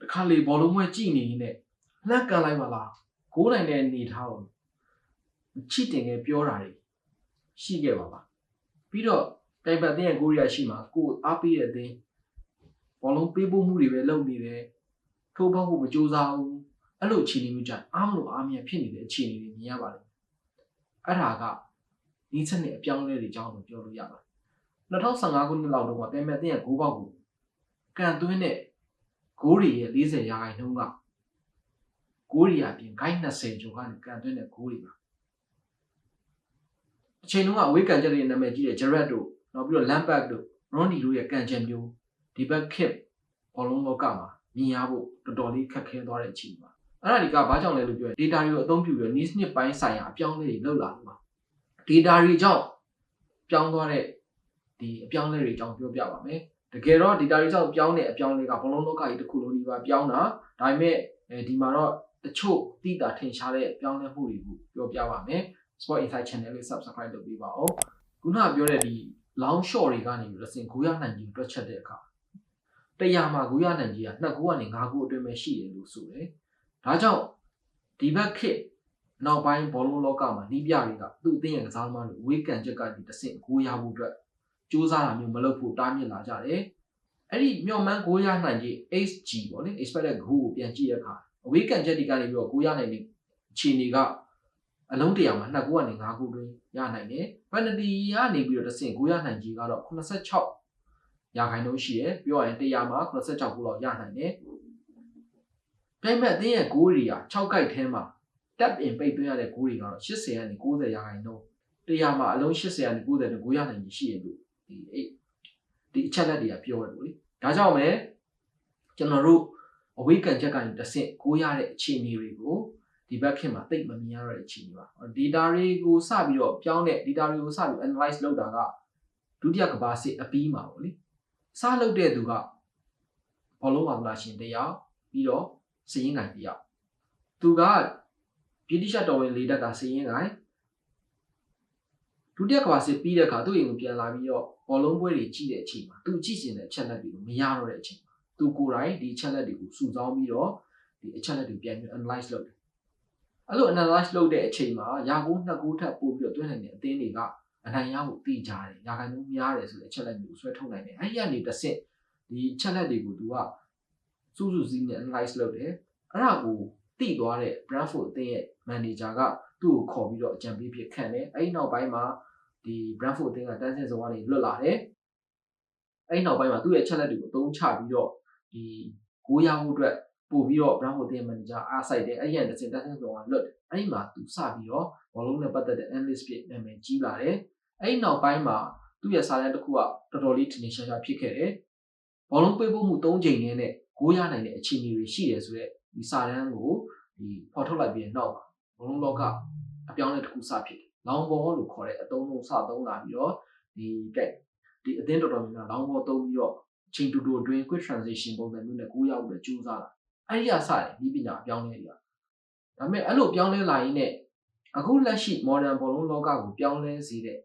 တခါလေဘောလုံးပွဲကြည့်နေရင်လည်းလှမ်းကန်လိုက်ပါလားဂိုးနိုင်တဲ့အနေထားကိုချစ်တင်ခဲ့ပြောတာတွေရှိခဲ့ပါပါပြီးတော့တိုင်ပတ်တဲ့ကိုရီးယားရှိမှာကိုယ်အားပေးတဲ့အသင်းဘောလုံးပေးဖို့မှုတွေပဲလုပ်နေတယ်ထိုးပေါက်ဖို့မကြိုးစားဘူးအဲ့လိုအခြေအနေမျိုးကြအားမလို့အားမရဖြစ်နေတဲ့အခြေအနေတွေမြင်ရပါတယ်အဲ့ဒါကဒီချက်နဲ့အပြောင်းအလဲတွေအကြောင်းကိုပြောလို့ရပါတယ်2015ခုနှစ်လောက်တော့တိုင်ပတ်တဲ့ဂိုးပေါက်ကိုကန်သွင်းတဲ့ ဂိုးတွေရဲ့40ရာခိုင်နှုန်းကဂိုးတွေအပြင်ဂိုင်း20ကျော်ကနေကန်သွင်းတဲ့ဂိုးတွေပါအချိန်တုန်းကအဝေးကန်ချက်တွေနာမည်ကြီးတဲ့ Gerrard တို့နောက်ပြီးတော့ Lampard တို့ Ronny တို့ရဲ့ကန်ချက်မျိုးဒီဘက်ခစ်ဘောလုံးလောကမှာမြင်ရဖို့တော်တော်လေးခက်ခဲသွားတဲ့အချိန်ပါအဲ့ဒါဒီကဘာကြောင့်လဲလို့ပြောရင် data တွေကိုအသုံးပြုပြီး niche နှစ်ပိုင်းဆိုင်ရာအပြောင်းအလဲတွေလုပ်လာမှာ data တွေကြောင့်ပြောင်းသွားတဲ့ဒီအပြောင်းအလဲတွေအကြောင်းပြောပြပါမယ် တကယ်တော့ data တွေကြောင့်ပြောင်းတဲ့အပြောင်းအလဲကဘောလုံးလောကကြီးတစ်ခုလုံးဒီပါပြောင်းတာဒါပေမဲ့အဲဒီမှာတော့တချို့သိတာထင်ရှားတဲ့ပြောင်းလဲမှုတွေကိုပြောပြပါမယ် Sport Insight Channel လေး Subscribe လုပ်ပေးပါဦးခုနကပြောတဲ့ဒီ long shot တွေကနေပြီးတော့စင်9ရနိုင်ကြီးတွက်ချက်တဲ့အခါတရားမှာ9ရနိုင်ကြီးက2ခုကနေ5ခုအတွင်းပဲရှိတယ်လို့ဆိုတယ်ဒါကြောင့်ဒီဘက်ခစ်နောက်ပိုင်းဘောလုံးလောကမှာနီးပြတွေကသူ့အသိဉာဏ်ကစားသမားတွေဝေးကန်ချက်ကနေတစ်ဆင့်9ရဖို့အတွက် စူးစမ်းတာမျိုးမလုပ်ဖို့တားမြစ်လာကြတယ်အဲ့ဒီမျော်မှန်း9ရနိုင်ကြီး HG ပေါ့လေ expected goal ကိုပြန်ကြည့်တဲ့အခါအဝေးကန်ချက်တွေကနေပြီးတော့9ရနိုင်တဲ့အခြေအနေကအလုံးတရာမှာ2ခုကနေ5ခုတွင်းရနိုင်တယ်။ penalty ကနေပြီးတော့တစ်ဆင့်9ရနိုင်ကြီးကတော့86ရာခိုင်နှုန်းရှိတယ်။ပြောရရင်100မှာ86ခုလောက်ရနိုင်တယ်။ပြိုင်ဘက်အသင်းရဲ့ဂိုးတွေက6ကိုက်ထဲမှာ tap in ပိတ်သွင်းရတဲ့ဂိုးတွေကတော့80ကနေ90ရာခိုင်နှုန်း100မှာအလုံး80ကနေ90နဲ့9ရနိုင်ကြီးရှိရလို့ ဒီအဲ့ဒီအချက်လက်တွေကပြောတယ်ပေါ့လေ။ဒါကြောင့်ပဲကျွန်တော်တို့အဝေးကန်ချက်ကနေတစ်ဆင့်9ရတဲ့အခြေအနေတွေကိုဒီဘက်ခင်မှာတိတ်မမြင်ရတဲ့အခြေအနေပါ data တွေကိုစပြီးတော့ပြောင်းတဲ့ data တွေကိုစပြီး analyze လုပ်တာကဒုတိယကဘာစစ်အပြီးမှာပေါ့လေစလုပ်တဲ့သူကဘောလုံးဝါသနာရှင်တယောက်ပြီးတော့စည်ရင်ကိုင်တယောက်သူကဗြိတိရှတော်ဝင်လေးတက်ကစည်ရင်ကိုင် ဒုတိယကဘာစစ်ပြီးတဲ့အခါသူ့အိမ်ကိုပြန်လာပြီးတော့ဘောလုံးပွဲတွေကြည့်တဲ့အချိန်မှာသူကြည့်ကျင်တဲ့ချက်လက်တွေကိုမရတော့တဲ့အချိန်မှာသူကိုယ်တိုင်ဒီချက်လက်တွေကိုစုဆောင်းပြီးတော့ဒီအချက်လက်တွေပြန်ပြီး analyze လုပ်တယ်အဲ့လို analyze လုပ်တဲ့အချိန်မှာရာကိုနှစ်ကိုထပ်ပို့ပြီးတော့တွင်းနိုင်တဲ့အသင်းတွေကအနိုင်ရဖို့တည်ကြတယ်ရာခိုင်နှုန်းများတယ်ဆိုတဲ့အချက်လက်မျိုးဆွဲထုတ်နိုင်တယ်အဲ့ဒီကနေတစ်ဆင့်ဒီချက်လက်တွေကိုသူကစုစုစည်းနဲ့ analyze လုပ်တယ်အဲ့ဒါကိုတည်သွားတဲ့ Brentford အသင်းရဲ့ manager ကသူ့ကိုခေါ်ပြီးတော့အကြံပေးဖြစ်ခံတယ်အဲ့ဒီနောက်ပိုင်းမှာ ဒီ Brentford အသင်းကတန်းစင်စုံကနေလွတ်လာတယ်အဲ့ဒီနောက်ပိုင်းမှာသူ့ရဲ့ချက်လက်တွေကိုအသုံးချပြီးတော့ဒီကိုးရမှုအတွက်ပို့ပြီးတော့ Brown ကိုတင်မန်ဂျာအားဆိုင်တယ်အဲ့ဒီကနေတစ်တက်ဆန်းဆောင်ကလွတ်တယ်အဲ့ဒီမှာသူစပြီးတော့ဘောလုံးနဲ့ပတ်သက်တဲ့ analyst ဖြစ်နာမည်ကြီးလာတယ်အဲ့ဒီနောက်ပိုင်းမှာသူ့ရဲ့စာတမ်းတစ်ခုကတော်တော်လေးထင်ထင်ရှားရှားဖြစ်ခဲ့တယ်ဘောလုံးပေးပို့မှု၃ချိန်နဲ့ဂိုးရနိုင်တဲ့အခြေအနေတွေရှိတယ်ဆိုတော့ဒီစာတမ်းကိုဒီဖော်ထုတ်လိုက်ပြီးနောက်မှာဘောလုံးလောကအပြောင်းအလဲတစ်ခုစဖြစ်တယ် လောင်ဘောလို့ခေါ်တဲ့အသုံးလုံးစသုံးလာပြီးတော့ဒီကဲဒီအသင်းတော်တော်များများလောင်ဘောသုံးပြီးတော့ချိန်တူတူအတွင်း quick transition ပုံစံမျိုးနဲ့ကိုးရောက်ပြီးကြိုးစားတာအဲ့ဒီကစတယ်ဒီပညာအပြောင်းလဲတွေကဒါပေမဲ့အဲ့လိုပြောင်းလဲလာရင်းနဲ့အခုလက်ရှိ modern ဘောလုံးလောကကိုပြောင်းလဲစေတဲ့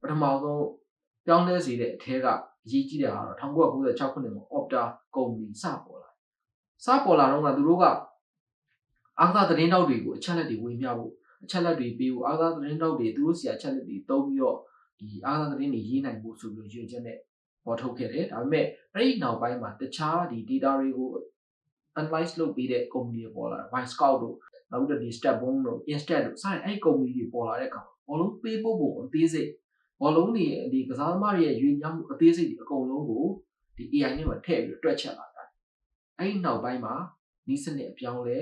ပထမဆုံးပြောင်းလဲစေတဲ့အထဲကအရေးကြီးတာကတော့1996ခုနှစ်မှာ Opta ကုမ္ပဏီစပေါ်လာစပေါ်လာတော့ကသူတို့ကအာသာသတင်းတောက်တွေကိုအချက်လက်တွေဝေမျှဖို့ အချက်လက်တွေပေးဖို့အာသာသတင်းတောက်တွေသူတို့စီအချက်လက်တွေတုံးပြီးတော့ဒီအာသာသတင်းတွေရေးနိုင်ဖို့ဆိုပြီးရွေးချက်နဲ့ပေါ်ထုတ်ခဲ့တယ်ဒါပေမဲ့အဲ့ဒီနောက်ပိုင်းမှာတခြားဒီ data တွေကို analyze လုပ်ပြီးတဲ့ company တွေပေါ်လာတယ် Wine Scout တို့နောက်ပြီးတော့ဒီ Stepbone တို့ Instat တို့စတဲ့အဲ့ဒီ company တွေပေါ်လာတဲ့အခါဘောလုံးပေးဖို့ပုံအသေးစိတ်ဘောလုံးတွေဒီကစားသမားတွေရဲ့ရွေးများမှုအသေးစိတ်တွေအကုန်လုံးကိုဒီ AI နဲ့မှာထည့်ပြီးတွက်ချက်လာတာအဲ့ဒီနောက်ပိုင်းမှာနီးစနစ်အပြောင်းလဲ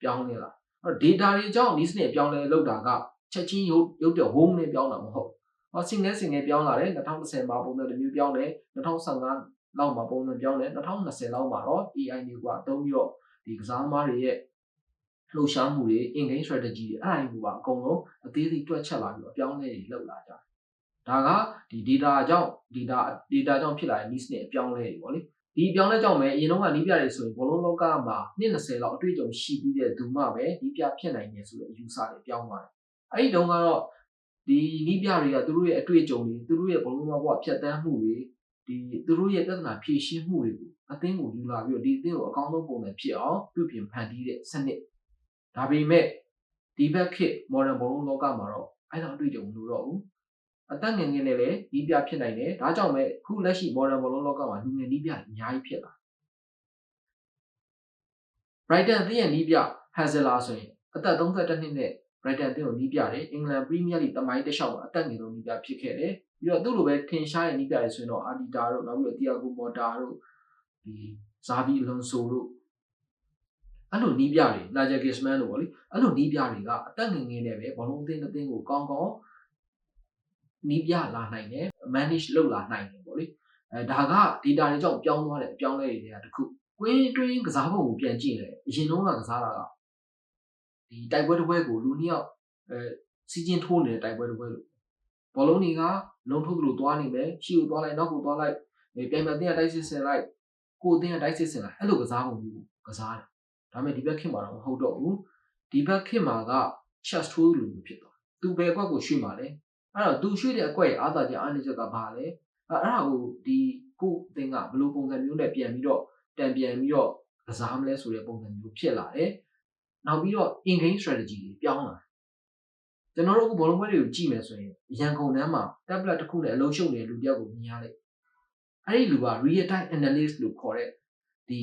ပြောင်းလဲလာ အဲ့ data တွေကြောင့်နီးစနစ်အပြောင်းလဲလုပ်တာကချက်ချင်းရုပ်ရုပ်တဲ့ home နဲ့ပြောင်းတာမဟုတ်ဟော single single ပြောင်းလာတယ်2010မှာပုံစံတစ်မျိုးပြောင်းတယ်2015လောက်မှာပုံစံပြောင်းတယ်2020လောက်မှာတော့ AI တွေကအသုံးပြီးတော့ဒီကစားသမားတွေရဲ့လှုပ်ရှားမှုတွေ in game strategy တွေအဲ့ဒါတွေကအကုန်လုံးအသေးစိတ်တွက်ချက်လာပြီးတော့အပြောင်းအလဲတွေလုပ်လာကြတယ်ဒါကဒီ data ကြောင့် data data ကြောင့်ဖြစ်လာတဲ့ needs နဲ့အပြောင်းအလဲတွေပေါ့လေ ဒီအပြောင်းလဲကြောင့်ပဲအရင်တော့ကနီးပြတွေဆိုရင်ဘောလုံးလောကမှာနှစ်20လောက်အတွေ့အကြုံရှိပြီးတဲ့သူမှပဲနီးပြဖြစ်နိုင်တယ်ဆိုတဲ့အယူဆတွေပြောင်းသွားတယ်အဲ့ဒီတုန်းကတော့ဒီနီးပြတွေကသူတို့ရဲ့အတွေ့အကြုံတွေသူတို့ရဲ့ဘလုံးဘဝဖြတ်တန်းမှုတွေဒီသူတို့ရဲ့ပြဿနာဖြေရှင်းမှုတွေကိုအသင်းကိုယူလာပြီးတော့ဒီအသင်းကိုအကောင်းဆုံးပုံစံဖြစ်အောင်ပြုပြင်ဖန်တီးတဲ့စနစ်ဒါပေမဲ့ဒီဘက်ခေတ် modern ဘောလုံးလောကမှာတော့အဲ့လိုအတွေ့အကြုံမလို့တော့ဘူး အသက်ငယ်ငယ်နဲ့လည်းဒီးပြဖြစ်နိုင်တယ်ဒါကြောင့်ပဲခုလက်ရှိ modern ဘောလုံးလောကမှာလူငယ်ဒီးပြအများကြီးဖြစ်လာ Brighton အသင်းရဲ့နီးပြ Hazela ဆိုရင်အသက်32နှစ်နဲ့ Brighton အသင်းကိုနီးပြတယ်အင်္ဂလန် Premier League တမိုင်းတစ်လျှောက်မှာအသက်ငယ်ဆုံးနီးပြဖြစ်ခဲ့တယ်ပြီးတော့သူ့လိုပဲထင်ရှားတဲ့နီးပြတွေဆိုရင်တော့ Arteta တို့နောက်ပြီးတော့ Thiago Motta တို့ဒီ Xavi Alonso တို့အဲ့လိုနီးပြတွေ Nigel Griezmann တို့ဗောလေအဲ့လိုနီးပြတွေကအသက်ငယ်ငယ်နဲ့ပဲဘောလုံးအသင်းတစ်သင်းကိုကောင်းကောင်း နီးပြလာနိုင်တယ် manage လုပ်လာနိုင်တယ်ဗောလေအဲဒါက data တွေကြောင့်ပြောင်းသွားတဲ့အပြောင်းလဲတွေကတခုကွင်းတွင်းကစားပုံကိုပြန်ကြည့်လေအရင်တော့ကကစားတာကဒီတိုက်ပွဲတစ်ပွဲကိုလူနှစ်ယောက်အဲစီချင်းထိုးနေတဲ့တိုက်ပွဲတစ်ပွဲလို့ဘောလုံးတွေကလုံထုတ်လို့သွားနေမယ်ရှီကိုသွားလိုက်နောက်ကိုသွားလိုက်ပြန်ပြန်တင်းကတိုက်စစ်ဆင်လိုက်ကိုတင်းကတိုက်စစ်ဆင်လိုက်အဲ့လိုကစားပုံမျိုးကစားတယ်ဒါပေမဲ့ဒီဘက်ခင်မှာတော့မဟုတ်တော့ဘူးဒီဘက်ခင်မှာက chest ထိုးလို့ဖြစ်သွားသူဘယ်အကွက်ကိုရွှေ့မှာလဲ အဲ့တော့သူရွှေ့တဲ့အကွက်ရဲ့အာသာချက်အားနည်းချက်ကဘာလဲအဲ့အဲ့ဒါကိုဒီကိုအသင်းကဘယ်လိုပုံစံမျိုးနဲ့ပြန်ပြီးတော့တန်ပြန်ပြီးတော့ကစားမလဲဆိုတဲ့ပုံစံမျိုးဖြစ်လာတယ်။နောက်ပြီးတော့ in game strategy တွေပြောင်းလာတယ်။ကျွန်တော်တို့အခုဘောလုံးပွဲတွေကိုကြည့်မယ်ဆိုရင်ရန်ကုန်တန်းမှာ tablet တစ်ခုနဲ့အလုံးရှုပ်နေတဲ့လူတစ်ယောက်ကိုမြင်ရလိုက်။အဲ့ဒီလူက real time analyst လို့ခေါ်တဲ့ဒီ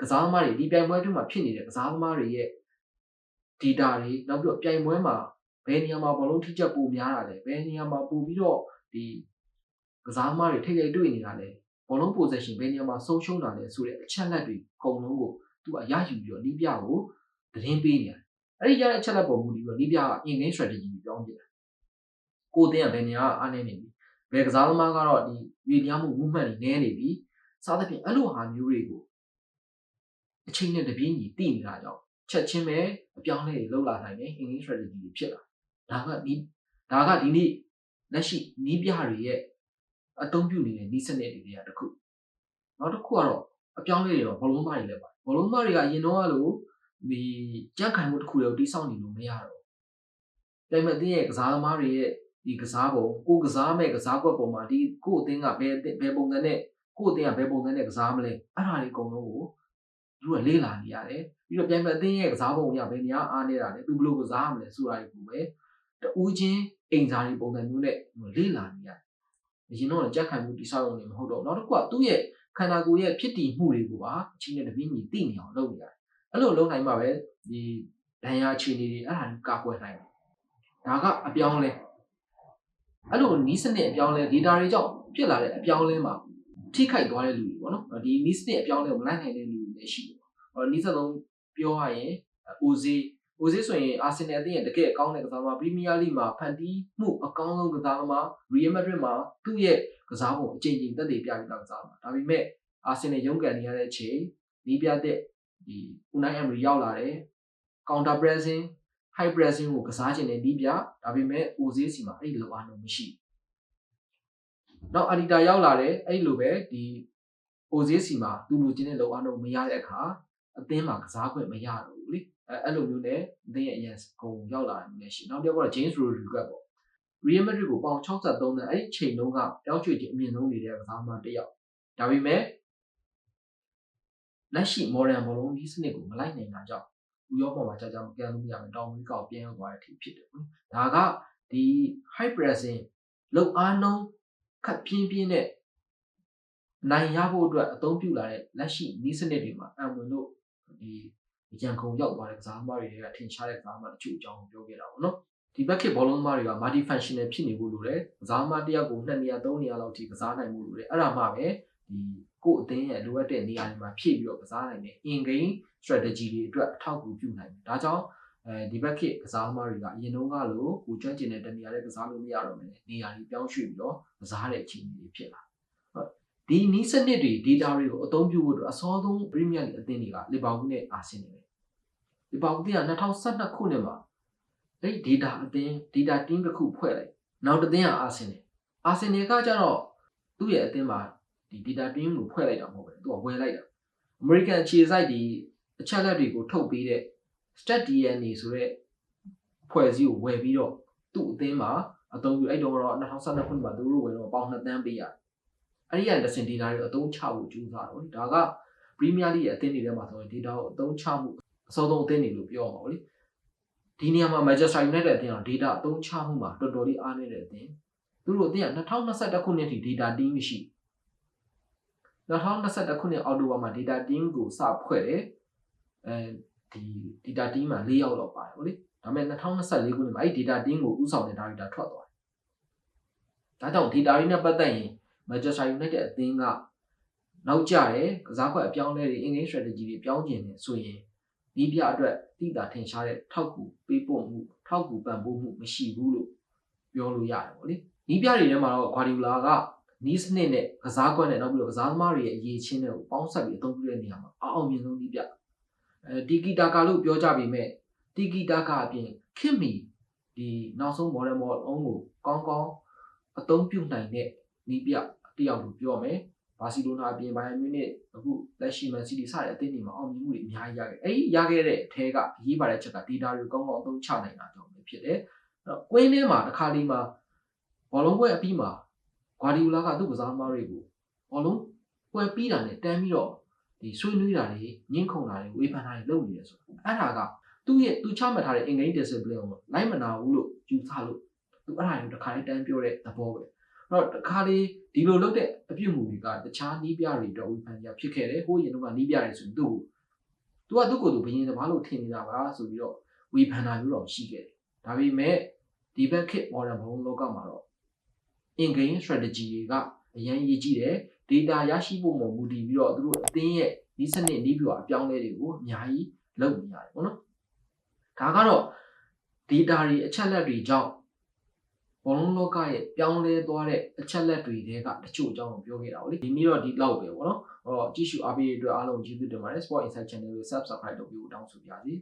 ကစားသမားတွေဒီပြိုင်ပွဲအတွင်းမှာဖြစ်နေတဲ့ကစားသမားတွေရဲ့ data တွေနောက်ပြီးတော့ပြိုင်ပွဲမှာ ဘယ်နေရာမှာဘောလုံးထိချက်ပိုများတာလဲဘယ်နေရာမှာပိုပြီးတော့ဒီကစားသမားတွေထိတ်ထိတ်တွေ့နေတာလဲဘောလုံး possession ဘယ်နေရာမှာဆုံးရှုံးတာလဲဆိုတဲ့အချက်လက်တွေအကုန်လုံးကိုသူကရယူပြီးတော့နီးပြကိုသတင်းပေးနေတယ်။အဲ့ဒီရတဲ့အချက်လက်ပုံမူပြီးတော့နီးပြက in game strategy ကိုပြောင်းပြတယ်။ကိုတင်းကဘယ်နေရာအားနေနေပြီ။ဘယ်ကစားသမားကတော့ဒီရေတရားမှု movement တွေနည်းနေပြီ။စသဖြင့်အဲ့လိုဟာမျိုးတွေကိုအချိန်နဲ့တပြေးညီတည်နေတာကြောင့်ချက်ချင်းပဲအပြောင်းလဲတွေလောက်လာနိုင်တယ် in game strategy တွေဖြစ်လာ။ ဒါကဒီဒါကဒီနေ့လက်ရှိနီးပြတွေရဲ့အသုံးပြုနေတဲ့ဤစနစ်တွေတွေကတခုနောက်တစ်ခုကတော့အပြောင်းလဲတွေတော့ဘောလုံးသားတွေလည်းပါဘောလုံးသားတွေကအရင်တော့ကလို့ဒီကြက်ခိုင်မှုတစ်ခုတွေကိုတိစောက်နေလို့မရတော့တိုင်မသိရဲ့ကစားသမားတွေရဲ့ဒီကစားပုံကိုကစားမဲ့ကစားကွက်ပုံမှာဒီကိုအသင်းကဘယ်ဘယ်ပုံစံနဲ့ကိုအသင်းကဘယ်ပုံစံနဲ့ကစားမလဲအဲ့ဒါတွေအကုန်လုံးကိုသူကလေးလာနေရတယ်ပြီးတော့ပြန်ပြန်အသင်းရဲ့ကစားပုံကဘယ်နေရာအားနေတာလဲသူဘယ်လိုကစားမလဲဆိုတာတွေကိုပဲ တူးချင်းအိမ်စားတွေပုံစံမျိုးနဲ့လေးလာနေရတယ်အရင်တော့ကြက်ခံမှုတိဆောက်ရုံနဲ့မဟုတ်တော့နောက်တစ်ခုကသူ့ရဲ့ခန္ဓာကိုယ်ရဲ့ဖြစ်တည်မှုတွေကိုပါအချင်းနဲ့တပင်းကြီးသိနေအောင်လုပ်နေရတယ်အဲ့လိုလုပ်နိုင်မှပဲဒီဒဏ်ရာအခြေအနေတွေအဲ့ဒါကိုကာကွယ်နိုင်တယ်ဒါကအပြောင်းလဲအဲ့လိုနီးစနစ်အပြောင်းလဲ data တွေကြောင့်ဖြစ်လာတဲ့အပြောင်းလဲမှာထိခိုက်သွားတဲ့လူတွေပေါ့နော်ဒီနီးစနစ်အပြောင်းလဲကိုမလိုက်နိုင်တဲ့လူတွေလည်းရှိတယ်ဟောနီးစက်ဆုံးပြောရရင် OZ ဟို စစ်ဆိုရင်အာဆင်နယ်အသင်းရဲ့တကယ်အကောင်းတဲ့ကစားသမားပရီးမီးယားလိမှာဖန်တီးမှုအကောင်းဆုံးကစားသမားရီယယ်မက်ဒရစ်မှာသူ့ရဲ့ကစားပုံအကျဉ်းချင်းတက်တည်ပြပြီးသားကစားသမားဒါပေမဲ့အာဆင်နယ်ရုန်းကန်နေရတဲ့အချိန်နီးပြတဲ့ဒီ Unai Emery ရောက်လာတယ် counter pressing high pressing ကိုကစားခြင်းနဲ့နီးပြဒါပေမဲ့ OZ စီမှာအဲ့ဒီလိုအားလုံးမရှိနောက်အဒီတာရောက်လာတယ်အဲ့လိုပဲဒီ OZ စီမှာသူလိုချင်တဲ့လောအားလုံးမရတဲ့အခါအသင်းမှာကစားခွင့်မရတော့ဘူးလေ အဲအဲ့လိုမျိုးနဲ့အသင်းရဲ့အရင်ဂုံရောက်လာတယ်ရှိနောက်တစ်ယောက်ကတော့ James Rodriguez ပေါ့ Real Madrid ကိုပေါင်63တန်းအဲ့ဒီချိန်လုံးကပြောင်းရွှေ့ခြင်းအမြင့်ဆုံးနေတဲ့ကစားသမားတစ်ယောက်ဒါပေမဲ့လက်ရှိ modern ဘောလုံးဒီစနစ်ကိုမလိုက်နိုင်တာကြောင့်ဥရောပမှာကြာကြာမပြန်လို့မရဘူးတောင်အမေရိကကိုပြန်ရောက်သွားတဲ့အထိဖြစ်တယ်နော်ဒါကဒီ high pressing လောက်အားနှုံးခက်ပြင်းပြင်းနဲ့နိုင်ရဖို့အတွက်အသုံးပြုလာတဲ့လက်ရှိနီးစနစ်တွေမှာအံဝင်လို့ဒီ ရန်ကုန်ရောက်သွားတဲ့ကစားသမားတွေကထင်ရှားတဲ့ကစားသမားတချို့အကြောင်းကိုပြောခဲ့တာပေါ့နော်ဒီဘက်ခေတ်ဘောလုံးသမားတွေက multi functional ဖြစ်နေဖို့လိုတယ်ကစားသမားတစ်ယောက်ကို2နေရာ3နေရာလောက်ထိကစားနိုင်ဖို့လိုတယ်အဲ့ဒါမှပဲဒီကို့အသင်းရဲ့လိုအပ်တဲ့နေရာတွေမှာဖြည့်ပြီးတော့ကစားနိုင်တဲ့ in game strategy တွေအတွက်အထောက်အကူပြုနိုင်တယ်ဒါကြောင့်အဲဒီဘက်ခေတ်ကစားသမားတွေကအရင်တုန်းကလိုကိုကျွမ်းကျင်တဲ့တနေရာလေးကစားလို့မရတော့မယ်နေရာကြီးပြောင်းရွှေ့ပြီးတော့ကစားတဲ့အခြေအနေတွေဖြစ်လာဟုတ်ဒီနီးစနစ်တွေ data တွေကိုအသုံးပြုဖို့အတွက်အစောဆုံး Premier League အသင်းတွေကလီဗာပူးနဲ့အာဆင်နယ်ပဲ ဒီပါဘူးက2012ခုနှစ်မှာအဲ့ data အသင်း data team တစ်ခုဖွဲ့လိုက်နောက်တစ်သင်းကအာဆင်နယ်အာဆင်နယ်ကကြတော့သူ့ရဲ့အသင်းမှာဒီ data team ကိုဖွဲ့လိုက်တာမဟုတ်ဘူးသူကဝယ်လိုက်တာ American ခြေစိုက်ဒီအချက်လက်တွေကိုထုတ်ပေးတဲ့ stat DNA ဆိုတဲ့ဖွဲ့စည်းကိုဝယ်ပြီးတော့သူ့အသင်းမှာအသုံးပြုအဲ့တော့တော့2012ခုနှစ်မှာသူတို့ဝယ်တော့ပေါင်2တန်းပေးရတယ်အဲ့ဒီကတစ်စင် data တွေအသုံးချဖို့ကြိုးစားတော့လေဒါက Premier League ရဲ့အသင်းတွေထဲမှာဆိုရင် data ကိုအသုံးချမှုအ စောဆုံးအသင်းတွေလို့ပြောအောင်ပါလေဒီနေရာမှာ Manchester United အသင်းက data အသုံးချမှုမှာတော်တော်လေးအားနည်းတဲ့အသင်းသူတို့အသင်းက2021ခုနှစ်ထိ data team မရှိ2021ခုနှစ်အောက်တိုဘာမှာ data team ကိုစဖွဲ့တယ်အဲဒီ data team မှာ၄ယောက်လောက်ပါတယ်ဟုတ်လေဒါပေမဲ့2024ခုနှစ်မှာအဲ့ data team ကိုဥဆောင်တဲ့ data ထွက်သွားတယ်ဒါကြောင့် data တွေနဲ့ပတ်သက်ရင် Manchester United အသင်းကနောက်ကျတယ်ကစားကွက်အပြောင်းလဲတွေ English strategy တွေပြောင်းကျင်နေဆိုရင် ဒီပြအတွက်တိတာထင်ရှားတဲ့ထောက်ကူပေးပို့မှုထောက်ကူပံ့ပိုးမှုမရှိဘူးလို့ပြောလို့ရတယ်ပေါ့လေဒီပြတွေထဲမှာတော့ Guardiola ကနီးစနစ်နဲ့ကစားကွက်နဲ့နောက်ပြီးတော့ကစားသမားတွေရဲ့အရေးချင်းတွေကိုပေါင်းစပ်ပြီးအသုံးပြုတဲ့နေရာမှာအအောင်မြင်ဆုံးဒီပြအဲဒီကီတာကာလို့ပြောကြပေမဲ့တီကီတာကာအပြင်ခင်မီဒီနောက်ဆုံး model model အုံးကိုကောင်းကောင်းအသုံးပြုနိုင်တဲ့နီးပြတယောက်လို့ပြောမယ် ဘာစီလိုနာအပြင်ဘိုင်ယန်မြူနစ်အခုလက်ရှိမန်စီးတီစတဲ့အသင်းတွေမှာအောင်မြင်မှုတွေအများကြီးရခဲ့တယ်။အဲဒီရခဲ့တဲ့အထဲကအရေးပါတဲ့ချက်က data တွေကောင်းကောင်းအသုံးချနိုင်တာကြောင့်ပဲဖြစ်တယ်။အဲ့တော့ကွင်းထဲမှာတစ်ခါလေးမှာဘောလုံးပွဲအပြီးမှာဂွာဒီယိုလာကသူ့ကစားသမားတွေကိုဘောလုံးပွဲပြီးတာနဲ့တန်းပြီးတော့ဒီဆွေးနွေးတာတွေညှင်းခုန်တာတွေဝေဖန်တာတွေလုပ်နေတယ်ဆိုတာ။အဲ့ဒါကသူ့ရဲ့သူချမှတ်ထားတဲ့ engage discipline ကိုလိုက်မနာဘူးလို့ယူဆလို့သူအဲ့ဒါကိုတစ်ခါလေးတန်းပြောတဲ့သဘောပဲ။အဲ့ တော့တစ်ခါလေးဒီလိုလုပ်တဲ့အပြုတ်မှုတွေကတခြားနီးပြတွေတော့ဝေဖန်ကြဖြစ်ခဲ့တယ်။ဟိုးရင်တော့နီးပြတွေဆိုရင်သူ့ကိုသူကသူ့ကိုယ်သူဘယင်းသမားလို့ထင်နေတာပါဆိုပြီးတော့ဝေဖန်တာမျိုးတော့ရှိခဲ့တယ်။ဒါပေမဲ့ဒီဘက်ခေတ် modern ဘုံလောကမှာတော့ in game strategy တွေကအရင်ရေးကြည့်တယ် data ရရှိဖို့မှမူတည်ပြီးတော့သူတို့အသင်းရဲ့ဒီစနစ်နီးပြအပြောင်းလဲတွေကိုအများကြီးလုပ်နေရတယ်ပေါ့နော်။ဒါကတော့ data တွေအချက်လက်တွေကြောင့် ဘောလုံးလောကရဲ့ပြောင်းလဲသွားတဲ့အချက်လက်တွေတဲကတချို့အကြောင်းကိုပြောခဲ့တာပေါ့လေဒီနေ့တော့ဒီလောက်ပဲပေါ့နော်အဲ့တော့ကြည့်ရှုအားပေးတဲ့အတွက်အားလုံးကျေးဇူးတင်ပါတယ် Sport Insight Channel ကို Subscribe လုပ်ပြီးတောင်းဆိုပါရစေ